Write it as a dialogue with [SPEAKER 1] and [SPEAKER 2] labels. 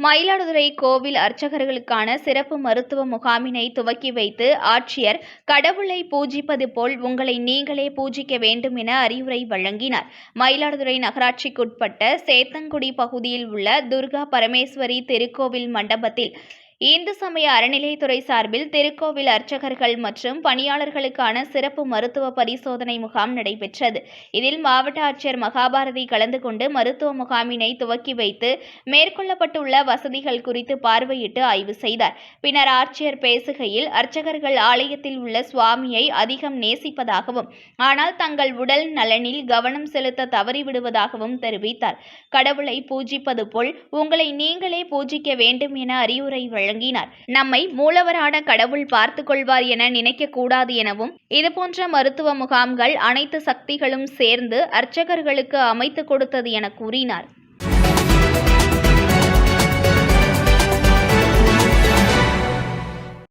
[SPEAKER 1] மயிலாடுதுறை கோவில் அர்ச்சகர்களுக்கான சிறப்பு மருத்துவ முகாமினை துவக்கி வைத்து ஆட்சியர் கடவுளை பூஜிப்பது போல் உங்களை நீங்களே பூஜிக்க வேண்டும் என அறிவுரை வழங்கினார். மயிலாடுதுறை நகராட்சிக்குட்பட்ட சேத்தங்குடி பகுதியில் உள்ள துர்கா பரமேஸ்வரி திருக்கோவில் மண்டபத்தில் இந்து சமய அறநிலைத்துறை சார்பில் திருக்கோவில் அர்ச்சகர்கள் மற்றும் பணியாளர்களுக்கான சிறப்பு மருத்துவ பரிசோதனை முகாம் நடைபெற்றது. இதில் மாவட்ட ஆட்சியர் மகாபாரதி கலந்து கொண்டு மருத்துவ முகாமினை துவக்கி வைத்து மேற்கொள்ளப்பட்டுள்ள வசதிகள் குறித்து பார்வையிட்டு ஆய்வு செய்தார். பின்னர் ஆட்சியர் பேசுகையில் அர்ச்சகர்கள் ஆலயத்தில் உள்ள சுவாமியை அதிகம் நேசிப்பதாகவும் ஆனால் தங்கள் உடல் நலனில் கவனம் செலுத்த தவறிவிடுவதாகவும் தெரிவித்தார். கடவுளை பூஜிப்பது போல் உங்களை நீங்களே பூஜிக்க வேண்டும் என அறிவுரை வழங்கினார். நம்மை மூலவரான கடவுள் பார்த்து கொள்வார் என நினைக்க கூடாது எனவும் இதுபோன்ற மருத்துவ முகாம்கள் அனைத்து சக்திகளும் சேர்ந்து அர்ச்சகர்களுக்கு அமைத்து கொடுத்தது என கூறினார்.